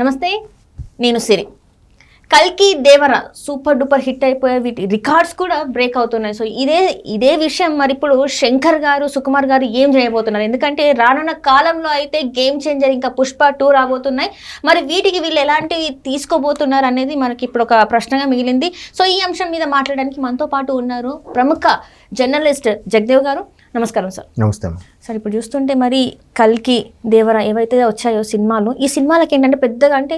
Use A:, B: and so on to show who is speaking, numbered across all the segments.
A: నమస్తే నేను సిరి. కల్కి దేవర సూపర్ డూపర్ హిట్ అయిపోయే వీటి రికార్డ్స్ కూడా బ్రేక్ అవుతున్నాయి. సో ఇదే ఇదే విషయం మరి ఇప్పుడు శంకర్ గారు సుకుమార్ గారు ఏం చేయబోతున్నారు? ఎందుకంటే రానున్న కాలంలో అయితే గేమ్ చేంజర్ ఇంకా పుష్ప టూ రాబోతున్నాయి. మరి వీటికి వీళ్ళు ఎలాంటివి తీసుకోబోతున్నారు అనేది మనకి ఇప్పుడు ఒక ప్రశ్నగా మిగిలింది. సో ఈ అంశం మీద మాట్లాడడానికి మనతో పాటు ఉన్నారు ప్రముఖ జర్నలిస్ట్ జగదేవ్ గారు. నమస్కారం సార్
B: నమస్తే.
A: సార్ ఇప్పుడు చూస్తుంటే మరి కల్కి దేవర ఏవైతే వచ్చాయో సినిమాలు ఈ సినిమాలకి ఏంటంటే పెద్దగా అంటే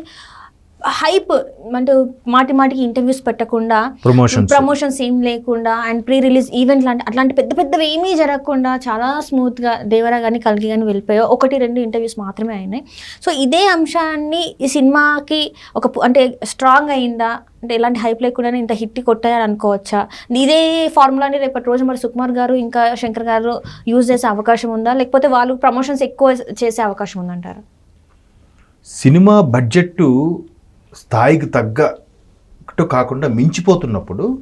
A: హైప్ అంటే మాటి మాటికి ఇంటర్వ్యూస్ పెట్టకుండా
B: Promotions.
A: ప్రమోషన్స్ ఏం లేకుండా అండ్ ప్రీ రిలీజ్ ఈవెంట్ లాంటి అట్లాంటి పెద్ద పెద్దవి ఏమీ జరగకుండా చాలా స్మూత్గా దేవరా కానీ కల్కి కానీ వెళ్ళిపోయాయి ఒకటి రెండు ఇంటర్వ్యూస్ మాత్రమే అయినాయి. సో ఇదే అంశాన్ని ఈ సినిమాకి ఒక అంటే స్ట్రాంగ్ అయిందా? అంటే ఎలాంటి హైప్ లేకుండానే ఇంత హిట్ కొట్టాయని అనుకోవచ్చా? ఇదే ఫార్ములాని రేపటి రోజు మరి సుకుమార్ గారు ఇంకా శంకర్ గారు యూజ్ చేసే అవకాశం ఉందా? లేకపోతే వాళ్ళు ప్రమోషన్స్ ఎక్కువ చేసే అవకాశం ఉందంటారా?
B: సినిమా బడ్జెట్ స్థాయికి తగ్గట్టు కాకుండా మించిపోతున్నప్పుడు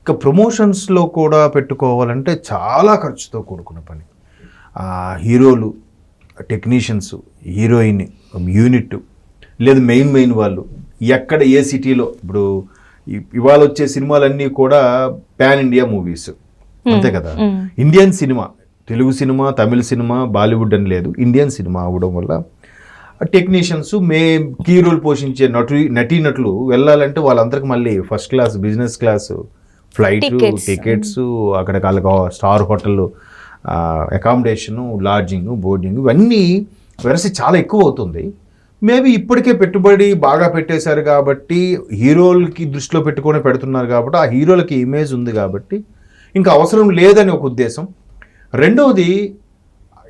B: ఇక ప్రమోషన్స్లో కూడా పెట్టుకోవాలంటే చాలా ఖర్చుతో కూడుకున్న పని. హీరోలు టెక్నీషియన్స్ హీరోయిన్ యూనిట్ లేదు మెయిన్ మెయిన్ వాళ్ళు ఎక్కడ ఏ సిటీలో ఇప్పుడు ఇవాళ వచ్చే సినిమాలన్నీ కూడా పాన్ ఇండియా మూవీస్. అంతే కదా? Indian cinema Telugu cinema Tamil cinema Bollywood అని లేదు. ఇండియన్ సినిమా అవడం వల్ల టెక్నీషియన్స్ మే కీ రోల్ పోషించే నటు నటీనటులు వెళ్ళాలంటే వాళ్ళందరికి మళ్ళీ first class business class flight. Tickets అక్కడ వాళ్ళకి star hotel accommodation lodging boarding ఇవన్నీ వెరసి చాలా ఎక్కువ అవుతుంది మేబీ ఇప్పటికే పెట్టుబడి బాగా పెట్టేశారు కాబట్టి హీరోలకి దృష్టిలో పెట్టుకొని పెడుతున్నారు కాబట్టి ఆ హీరోలకి ఇమేజ్ ఉంది కాబట్టి ఇంకా అవసరం లేదని ఒక ఉద్దేశం. రెండవది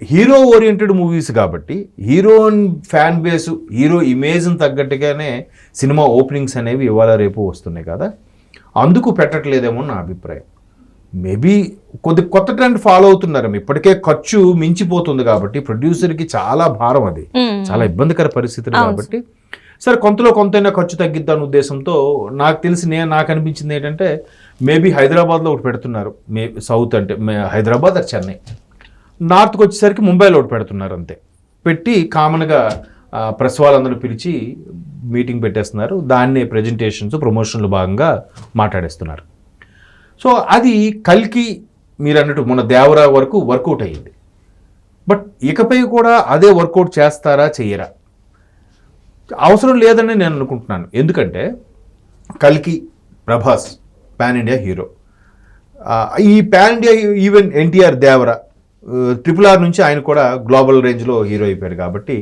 B: హీరో ఓరియంటెడ్ మూవీస్ కాబట్టి హీరో ఫ్యాన్ బేస్ హీరో ఇమేజ్ని తగ్గట్టుగానే సినిమా ఓపెనింగ్స్ అనేవి ఇవాళ రేపు వస్తున్నాయి కదా. అందుకు పెట్టట్లేదేమో నా అభిప్రాయం. మేబీ కొద్ది కొత్త ట్రెండ్ ఫాలో అవుతున్నారు. ఇప్పటికే ఖర్చు మించిపోతుంది కాబట్టి ప్రొడ్యూసర్కి చాలా భారం అది. చాలా ఇబ్బందికర పరిస్థితులు కాబట్టి. సరే కొంతలో కొంతైనా ఖర్చు తగ్గిద్దాని ఉద్దేశంతో నాకు తెలిసి నేను నాకు అనిపించింది ఏంటంటే మేబీ హైదరాబాద్లో ఒకటి పెడుతున్నారు. మే సౌత్ అంటే మే- హైదరాబాద్ అది చెన్నై. నార్త్కి వచ్చేసరికి ముంబైలో ఒకటి పెడుతున్నారు అంతే. పెట్టి కామన్గా ప్రెస్ వాళ్ళందరూ పిలిచి మీటింగ్ పెట్టేస్తున్నారు. దాన్నే ప్రజెంటేషన్స్ ప్రమోషన్లు భాగంగా మాట్లాడేస్తున్నారు. సో అది కల్కి మీరు అన్నట్టు మొన్న దేవరా వరకు వర్కౌట్ అయ్యింది. బట్ ఇకపై కూడా అదే వర్కౌట్ చేస్తారా చెయ్యరా? అవసరం లేదని నేను అనుకుంటున్నాను. ఎందుకంటే కల్కి ప్రభాస్ పాన్ ఇండియా హీరో. ఈ pan India even NTR Devara triple R నుంచి ఆయన కూడా గ్లోబల్ రేంజ్లో హీరో అయిపోయాడు కాబట్టి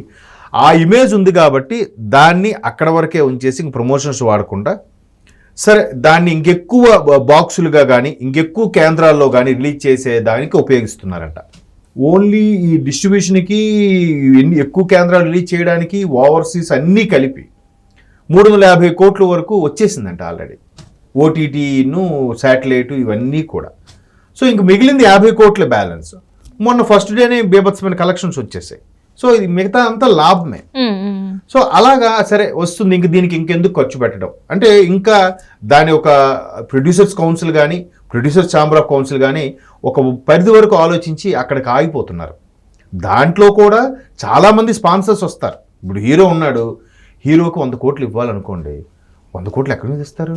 B: ఆ ఇమేజ్ ఉంది కాబట్టి దాన్ని అక్కడ వరకే ఉంచేసి ఇంక ప్రమోషన్స్ వాడకుండా సరే దాన్ని ఇంకెక్కువ బాక్సులుగా కానీ ఇంకెక్కువ కేంద్రాల్లో కానీ రిలీజ్ చేసే దానికి ఉపయోగిస్తున్నారంట. ఓన్లీ ఈ డిస్ట్రిబ్యూషన్కి ఎన్ని ఎక్కువ కేంద్రాలు రిలీజ్ చేయడానికి ఓవర్సీస్ అన్నీ కలిపి మూడు వందల యాభై కోట్ల వరకు వచ్చేసిందంట ఆల్రెడీ ఓటీటీను శాటిలైట్ ఇవన్నీ కూడా. సో ఇంక మిగిలింది యాభై కోట్ల బ్యాలెన్స్ మొన్న ఫస్ట్ డేనే బీభత్సమైన కలెక్షన్స్ వచ్చేసాయి. సో ఇది మిగతా అంతా లాభమే. సో అలాగా సరే వస్తుంది ఇంక దీనికి ఇంకెందుకు ఖర్చు పెట్టడం? అంటే ఇంకా దాని ఒక ప్రొడ్యూసర్స్ కౌన్సిల్ కానీ ప్రొడ్యూసర్స్ ఛాంబర్ ఆఫ్ కౌన్సిల్ కానీ ఒక పరిధి వరకు ఆలోచించి అక్కడికి ఆగిపోతున్నారు. దాంట్లో కూడా చాలామంది స్పాన్సర్స్ వస్తారు. ఇప్పుడు హీరో ఉన్నాడు హీరోకి వంద కోట్లు ఇవ్వాలనుకోండి వంద కోట్లు ఎక్కడి నుంచి ఇస్తారు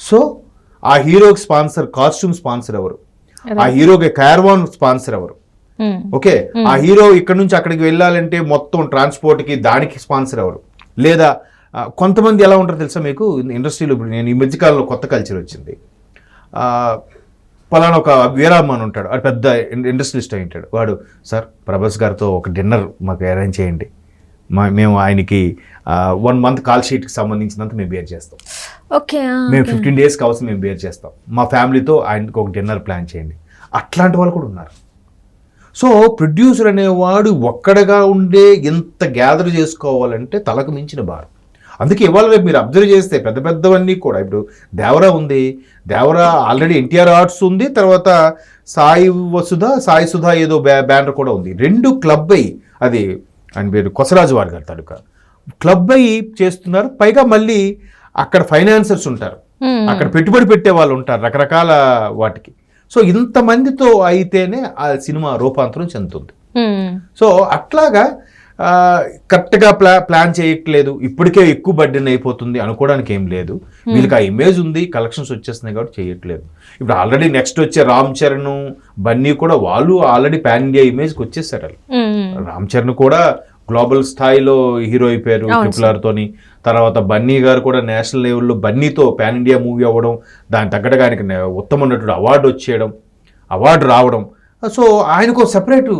B: సో ఆ హీరోకి స్పాన్సర్ కాస్ట్యూమ్ స్పాన్సర్ ఎవరు? ఆ హీరోకి క్యారవాన్ స్పాన్సర్ ఎవరు? ఓకే ఆ హీరో ఇక్కడ నుంచి అక్కడికి వెళ్ళాలంటే మొత్తం ట్రాన్స్పోర్ట్కి దానికి స్పాన్సర్ ఎవరు? లేదా కొంతమంది ఎలా ఉంటారో తెలుసా మీకు? ఇండస్ట్రీలో ఇప్పుడు నేను ఈ మధ్యకాలంలో కొత్త కల్చర్ వచ్చింది. ఆ, పలానా ఒక వీరామ్మన్ ఉంటాడు. వాడు పెద్ద ఇండస్ట్రియలిస్ట్ అయి ఉంటాడు. వాడు సార్ ప్రభాస్ గారితో ఒక డిన్నర్ మాకు అరేంజ్ చేయండి. మేము ఆయనకి వన్ మంత్ కాల్ షీట్కి సంబంధించినంత మేము బేర్ చేస్తాం.
A: ఓకే
B: మేము ఫిఫ్టీన్ డేస్ కావాల్సి మేము బేర్ చేస్తాం. మా ఫ్యామిలీతో ఆయనకు ఒక డిన్నర్ ప్లాన్ చేయండి. అట్లాంటి వాళ్ళు కూడా ఉన్నారు. సో ప్రొడ్యూసర్ అనేవాడు ఒక్కడగా ఉండే ఇంత గ్యాదర్ చేసుకోవాలంటే తలకు మించిన భారం. అందుకే ఇవాళ రేపు మీరు అబ్జర్వ్ చేస్తే పెద్ద పెద్దవన్నీ కూడా ఇప్పుడు దేవరా ఉంది దేవరా ఆల్రెడీ ఎన్టీఆర్ ఆర్ట్స్ ఉంది తర్వాత సాయి వసుధ సాయి సుధా ఏదో బ్యా బ్యానర్ కూడా ఉంది. రెండు క్లబ్ అయ్యి అది ఆయన పేరు కొసరాజు వారి గారు తడుక క్లబ్ అయ్యి చేస్తున్నారు. పైగా మళ్ళీ అక్కడ ఫైనాన్సర్స్ ఉంటారు. అక్కడ పెట్టుబడి పెట్టే వాళ్ళు ఉంటారు రకరకాల వాటికి. సో ఇంతమందితో అయితేనే ఆ సినిమా రూపాంతరం చెందుతుంది. సో అట్లాగా కరెక్ట్గా ప్లా ప్లాన్ చేయట్లేదు. ఇప్పటికే ఎక్కువ బడ్డెన్ అయిపోతుంది అనుకోవడానికి ఏం లేదు. వీళ్ళకి ఆ ఇమేజ్ ఉంది కలెక్షన్స్ వచ్చేస్తున్నాయి కాబట్టి చేయట్లేదు. ఇప్పుడు ఆల్రెడీ నెక్స్ట్ వచ్చే రామ్ చరణ్ బన్నీ కూడా వాళ్ళు ఆల్రెడీ పాన్ ఇండియా ఇమేజ్కి వచ్చేసారు వాళ్ళు. రామ్ చరణ్ కూడా గ్లోబల్ స్థాయిలో హీరో అయిపోయారు తోని తర్వాత బన్నీ గారు కూడా నేషనల్ లెవెల్లో బన్నీతో పాన్ ఇండియా మూవీ అవ్వడం దాని తగ్గట్టుగా ఆయనకి ఉత్తమ నటుడు అవార్డు వచ్చేయడం అవార్డు రావడం సో ఆయనకు సెపరేట్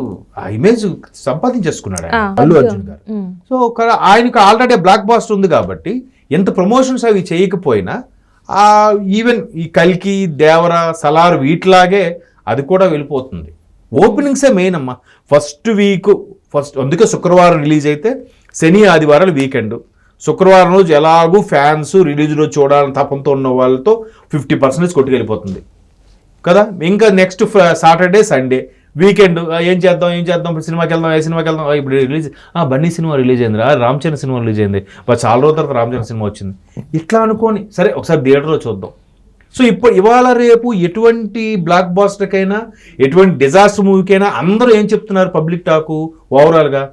B: ఆ ఇమేజ్ సంపాదించేసుకున్నాడు ఆయన, అల్లు అర్జున్ గారు. సో ఆయనకు ఆల్రెడీ బ్లాక్ బాస్టర్ ఉంది కాబట్టి ఎంత ప్రమోషన్స్ అవి చేయకపోయినా ఆ ఈవెన్ ఈ కల్కి దేవర సలార్ వీటిలాగే అది కూడా వెళ్ళిపోతుంది. ఓపెనింగ్సే మెయిన్ అమ్మా. ఫస్ట్ వీక్ ఫస్ట్ అందుకే శుక్రవారం రిలీజ్ అయితే శని ఆదివారాలు వీకెండ్ శుక్రవారం రోజు ఎలాగూ ఫ్యాన్స్ రిలీజ్ రోజు చూడాలని తపంతో ఉన్న వాళ్ళతో ఫిఫ్టీ పర్సెంటేజ్ కొట్టుకెళ్ళిపోతుంది. కదా? ఇంకా నెక్స్ట్ సాటర్డే సండే వీకెండ్ ఏం చేద్దాం ఏం చేద్దాం ఇప్పుడు సినిమాకి వెళ్దాం ఏ సినిమాకి వెళ్దాం? ఇప్పుడు రిలీజ్ ఆ బన్నీ సినిమా రిలీజ్ అయింది రా రామ్ చరణ్ సినిమా రిలీజ్ అయింది. చాలా రోజుల తర్వాత రామ్ చరణ్ సినిమా వచ్చింది. ఇట్లా అనుకోని సరే ఒకసారి థియేటర్లో చూద్దాం. సో ఇప్పుడు ఇవాళ రేపు ఎటువంటి బ్లాక్ బాస్టర్కైనా ఎటువంటి డిజాస్టర్ మూవీకైనా అందరూ ఏం చెప్తున్నారు పబ్లిక్ టాకు ఓవరాల్గా?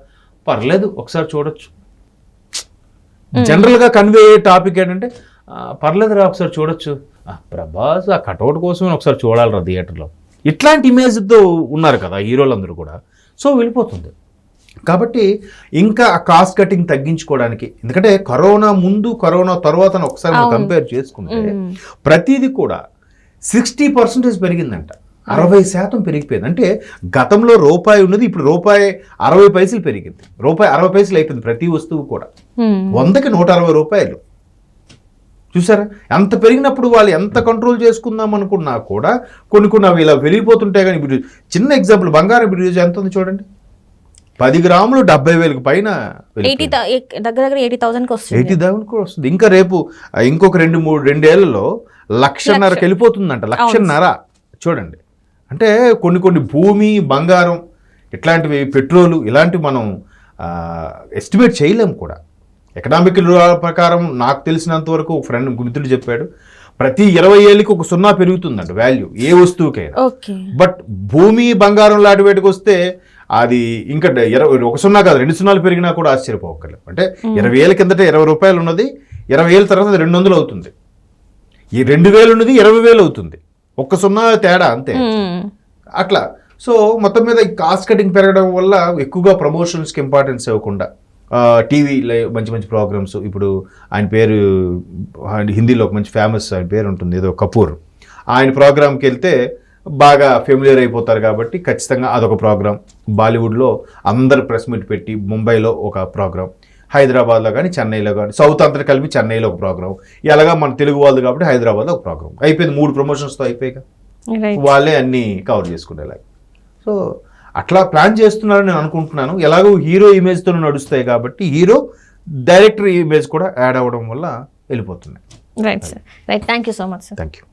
B: పర్లేదు ఒకసారి చూడొచ్చు. జనరల్గా కన్వే అయ్యే టాపిక్ ఏంటంటే పర్లేదురా ఒకసారి చూడొచ్చు. ప్రభాస్ ఆ కటౌట్ కోసం ఒకసారి చూడాలిరా థియేటర్లో. ఇట్లాంటి ఇమేజ్తో ఉన్నారు కదా హీరోలందరూ కూడా. సో వెళ్ళిపోతుంది. కాబట్టి ఇంకా ఆ కాస్ట్ కటింగ్ తగ్గించుకోవడానికి ఎందుకంటే కరోనా ముందు కరోనా తర్వాత ఒకసారి మనం. కంపేర్ చేసుకుంటే. ప్రతిదీ కూడా సిక్స్టీ పర్సెంటేజ్ పెరిగిందంట. అరవై శాతం పెరిగిపోయింది. అంటే గతంలో రూపాయి ఉన్నది ఇప్పుడు రూపాయి అరవై పైసలు పెరిగింది. రూపాయి అరవై పైసలు అయిపోయింది ప్రతి వస్తువు కూడా. వందకి నూట అరవై రూపాయలు. చూసారా? అంత పెరిగినప్పుడు వాళ్ళు ఎంత కంట్రోల్ చేసుకుందాం అనుకున్నా కూడా కొన్ని కొన్ని అవి ఇలా పెరిగిపోతుంటాయి కానీ ఇప్పుడు చిన్న ఎగ్జాంపుల్ బంగారం ఇప్పుడు ఎంత ఉంది చూడండి. పది గ్రాములు డెబ్బై వేలకు పైన
A: ఎయిటీ థౌ- ఎక్- దగ్గర దగ్గర ఎయిటీ థౌసండ్కి వస్తుంది.
B: ఎయిటీ వస్తుంది. ఇంకా రేపు ఇంకొక రెండు మూడు రెండేళ్ళలో లక్షన్నరకి వెళ్ళిపోతుందంట. లక్షన్నర. చూడండి. అంటే కొన్ని కొన్ని భూమి బంగారం ఇట్లాంటివి పెట్రోలు ఇలాంటివి మనం ఎస్టిమేట్ చేయలేము కూడా. ఎకనామిక్ ప్రకారం నాకు తెలిసినంత వరకు ఫ్రెండ్ మిత్రుడు చెప్పాడు ప్రతి ఇరవై ఏళ్ళకి ఒక సున్నా పెరుగుతుందంట వాల్యూ ఏ వస్తువుకైనా. బట్ భూమి బంగారం లాంటి వేటికి వస్తే అది ఇంకా ఇరవై ఒక సున్నా కాదు రెండు సున్నాలు పెరిగినా కూడా ఆశ్చర్యపోకర్లేదు. అంటే ఇరవై ఏళ్ళ కిందట ఇరవై రూపాయలు ఉన్నది ఇరవై ఏళ్ళ తర్వాత రెండు వందలు అవుతుంది. ఈ రెండు వేలు ఉన్నది ఇరవై వేలు అవుతుంది. ఒక్క సున్నా తేడా అంతే. అట్లా. సో మొత్తం మీద ఈ కాస్ట్ కటింగ్ పెరగడం వల్ల ఎక్కువగా ప్రమోషన్స్కి ఇంపార్టెన్స్ ఇవ్వకుండా టీవీ మంచి మంచి ప్రోగ్రామ్స్. ఇప్పుడు ఆయన పేరు హిందీలో ఒక మంచి ఫేమస్ ఆయన పేరు ఉంటుంది ఏదో కపూర్. ఆయన ప్రోగ్రామ్కి వెళ్తే బాగా ఫెమిలియర్ అయిపోతారు కాబట్టి ఖచ్చితంగా అదొక ప్రోగ్రామ్. బాలీవుడ్లో అందరు ప్రెస్ మీట్ పెట్టి ముంబైలో ఒక ప్రోగ్రామ్. హైదరాబాద్లో కానీ చెన్నైలో కానీ సౌత్ అంతా కలిపి చెన్నైలో ఒక ప్రోగ్రామ్. ఇలాగా మన తెలుగు వాళ్ళు కాబట్టి హైదరాబాద్లో ఒక ప్రోగ్రామ్. అయిపోయింది మూడు ప్రమోషన్స్తో అయిపోయాక వాళ్ళే అన్ని కవర్ చేసుకునేలాగా. సో అట్లా ప్లాన్ చేస్తున్నారని నేను అనుకుంటున్నాను. ఎలాగో హీరో ఇమేజ్తో నడుస్తాయి కాబట్టి హీరో డైరెక్టర్ ఇమేజ్ కూడా యాడ్ అవ్వడం వల్ల వెళ్ళిపోతున్నాయి.
A: Right sir right thank you so much sir
B: thank you